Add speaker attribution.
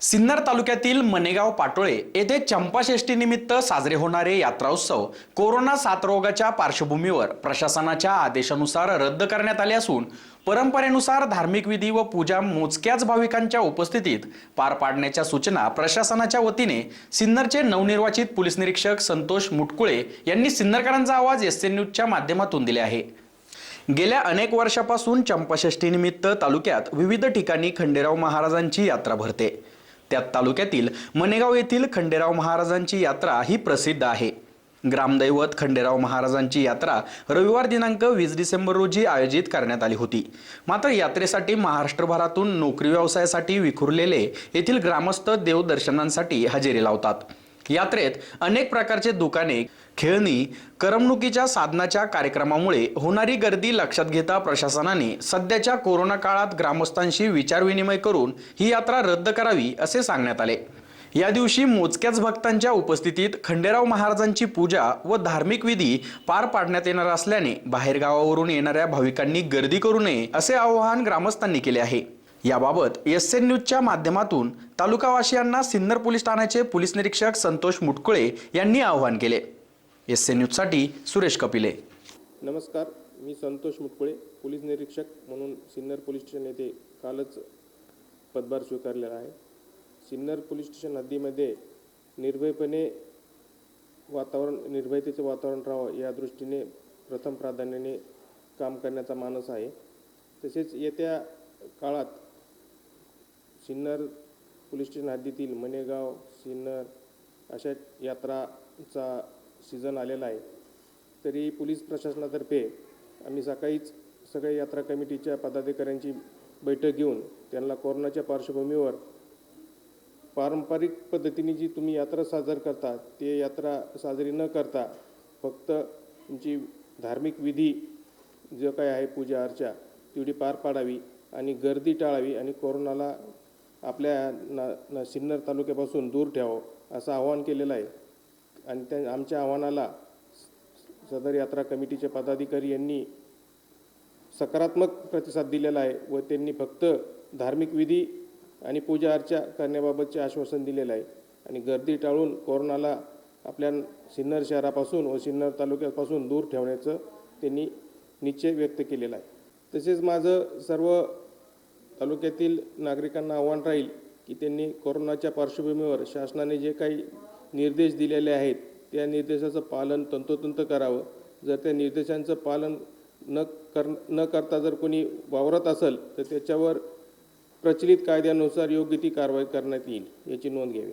Speaker 1: सिन्नर तालुक्यातील मनेगाव पाटोळे येथे चंपाषष्ठीनिमित्त साजरे होणारे यात्रा उत्सव कोरोना साथरोगाच्या पार्श्वभूमीवर प्रशासनाच्या आदेशानुसार रद्द करण्यात आले असून परंपरेनुसार धार्मिक विधी व पूजा मोजक्याच भाविकांच्या उपस्थितीत पार पाडण्याच्या सूचना प्रशासनाच्या वतीने सिन्नरचे नवनिर्वाचित पोलीस निरीक्षक संतोष मुटकुळे यांनी सिन्नरकरांचा आवाज एस एन न्यूजच्या माध्यमातून दिले आहे. गेल्या अनेक वर्षापासून चंपाषष्ठीनिमित्त तालुक्यात विविध ठिकाणी खंडेराव महाराजांची यात्रा भरते. त्यात तालुक्यातील मनेगाव येथील खंडेराव महाराजांची यात्रा ही प्रसिद्ध आहे. ग्रामदैवत खंडेराव महाराजांची यात्रा रविवार दिनांक वीस डिसेंबर रोजी आयोजित करण्यात आली होती. मात्र यात्रेसाठी महाराष्ट्रभरातून नोकरी व्यवसायासाठी विखुरलेले येथील ग्रामस्थ देवदर्शनांसाठी हजेरी लावतात. यात्रेत अनेक प्रकारचे दुकाने खेळणी करमणुकीच्या साधनाच्या कार्यक्रमामुळे होणारी गर्दी लक्षात घेता प्रशासनाने सध्याच्या कोरोना काळात ग्रामस्थांशी विचारविनिमय करून ही यात्रा रद्द करावी असे सांगण्यात आले. या दिवशी मोजक्याच भक्तांच्या उपस्थितीत खंडेराव महाराजांची पूजा व धार्मिक विधी पार पाडण्यात येणार असल्याने बाहेरगावावरून येणाऱ्या भाविकांनी गर्दी करू नये असे आवाहन ग्रामस्थांनी केले आहे. याबाबत एस एन न्यूजच्या माध्यमातून तालुकावासियांना सिन्नर पोलीस ठाण्याचे पोलीस निरीक्षक संतोष मुटकुळे यांनी आवाहन केले. एस एन न्यूजसाठी सुरेश कपिले.
Speaker 2: नमस्कार मी संतोष मुटकुळे पोलीस निरीक्षक म्हणून सिन्नर पोलीस स्टेशन येथे कालच पदभार स्वीकारलेला आहे. सिन्नर पोलीस स्टेशन हद्दीमध्ये निर्भयपणे वातावरण निर्भयतेचं वातावरण राहावं या दृष्टीने प्रथम प्राधान्याने काम करण्याचा मानस आहे. तसेच येत्या काळात सिन्नर पोलीस स्टेशन हद्दीतील मनेगाव सिन्नर अशा यात्राचा सीझन आलेला आहे. तरी पोलीस प्रशासनातर्फे आम्ही सकाळीच सगळ्या यात्रा कमिटीच्या पदाधिकाऱ्यांची बैठक घेऊन त्यांना कोरोनाच्या पार्श्वभूमीवर पारंपरिक पद्धतीने जी तुम्ही यात्रा साजर करता ते यात्रा साजरी न करता फक्त तुमची धार्मिक विधी जो काय आहे पूजा अर्चा तेवढी पार पाडावी आणि गर्दी टाळावी आणि कोरोनाला आपल्या न न सिन्नर तालुक्यापासून दूर ठेवावं असं आवाहन केलेलं आहे. आणि त्या आमच्या आव्हानाला सदर यात्रा कमिटीचे पदाधिकारी यांनी सकारात्मक प्रतिसाद दिलेला आहे व त्यांनी फक्त धार्मिक विधी आणि पूजा अर्चा करण्याबाबतचे आश्वासन दिलेलं आहे. आणि गर्दी टाळून कोरोनाला आपल्या सिन्नर शहरापासून व सिन्नर तालुक्यापासून दूर ठेवण्याचं त्यांनी निश्चय व्यक्त केलेला आहे. तसेच माझं सर्व तालुक्यातील नागरिकांना आव्हान राहील की त्यांनी कोरोनाच्या पार्श्वभूमीवर शासनाने जे काही निर्देश दिलेले आहेत त्या निर्देशाचं पालन तंतोतंत करावं. जर त्या निर्देशांचं पालन न कर न करता जर कोणी वावरत असेल तर त्याच्यावर प्रचलित कायद्यानुसार योग्य ती कारवाई करण्यात येईल याची नोंद घ्यावी.